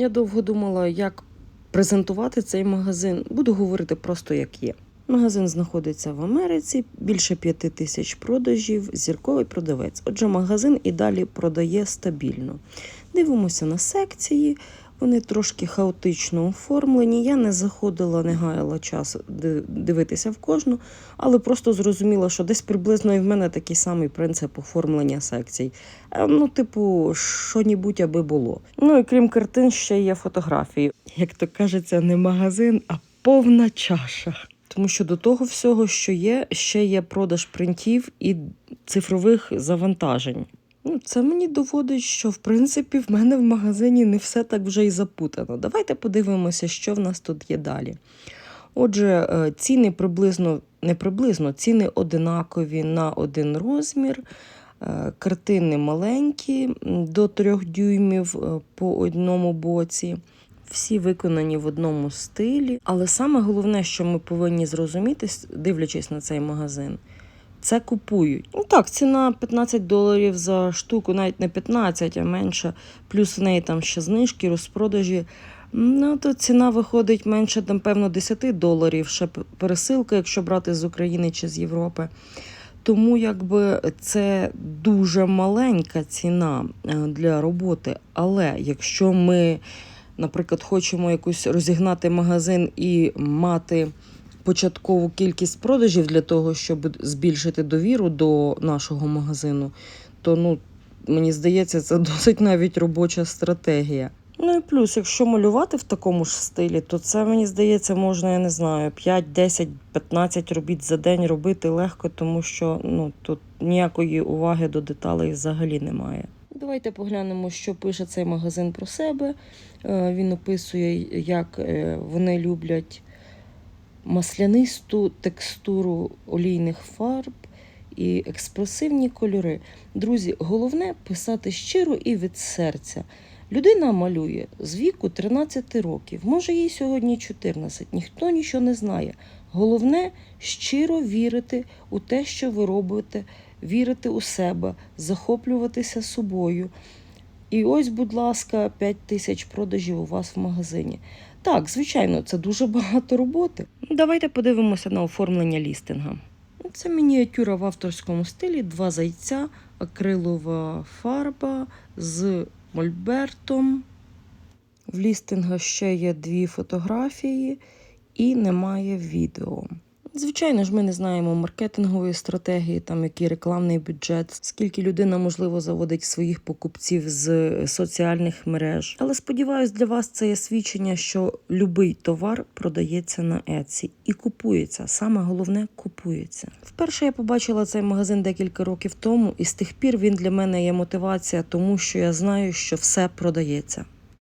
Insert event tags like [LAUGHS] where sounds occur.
Я довго думала, як презентувати цей магазин. Буду говорити просто як є. Магазин знаходиться в Америці, більше п'яти тисяч продажів, зірковий продавець. Отже, магазин і далі продає стабільно. Дивимося на секції. Вони трошки хаотично оформлені. Я не заходила, не гаяла час дивитися в кожну, але просто зрозуміла, що десь приблизно і в мене такий самий принцип оформлення секцій. Е, Ну, типу, що-нібудь аби було. Ну і крім картин, ще є фотографії. Як то кажеться, не магазин, а повна чаша. Тому що до того всього, що є, ще є продаж принтів і цифрових завантажень. Ну, це мені доводить, що в принципі в мене в магазині не все так вже і запутано. Давайте подивимося, що в нас тут є далі. Отже, е, ціни приблизно, не приблизно, ціни одинакові на один розмір. Е, Картини маленькі, до 3 дюймів е, по одному боці. Всі виконані в одному стилі. Але саме головне, що ми повинні зрозуміти, дивлячись на цей магазин, це купують. Ну так, ціна 15 доларів за штуку, навіть не 15, а менше. Плюс в неї там ще знижки, розпродажі. Ну, то ціна виходить менше, там, певно, 10 доларів. Ще пересилка, якщо брати з України чи з Європи. Тому якби це дуже маленька ціна е, для роботи. Але якщо ми, наприклад, хочемо якусь розігнати магазин і мати початкову кількість продажів для того, щоб збільшити довіру до нашого магазину, то ну, мені здається, це [LAUGHS] досить навіть робоча стратегія. Ну і плюс, якщо малювати в такому ж стилі, то це мені здається, можна, я не знаю, 5, 10, 15 робіт за день робити легко, тому що ну тут ніякої уваги до деталей взагалі немає. Давайте поглянемо, що пише цей магазин про себе. Е, Він описує, як е, вони люблять маслянисту текстуру олійних фарб і експресивні кольори. Друзі, головне писати щиро і від серця. Людина малює з віку 13 років, може їй сьогодні 14, ніхто нічого не знає. Головне щиро вірити у те, що ви робите, вірити у себе, захоплюватися собою. І ось, будь ласка, 5 тисяч продажів у вас в магазині. Так, звичайно, це дуже багато роботи. Давайте подивимося на оформлення лістинга. Це мініатюра в авторському стилі, два зайця, акрилова фарба з мольбертом. В лістинга ще є дві фотографії і немає відео. Звичайно ж, ми не знаємо маркетингової стратегії, там який рекламний бюджет, скільки людина можливо заводить своїх покупців з соціальних мереж. Але сподіваюсь, для вас це є свідчення, що будь-який товар продається на Etsy і купується. Саме головне купується. Вперше я побачила цей магазин декілька років тому, і з тих пір він для мене є мотивація, тому що я знаю, що все продається.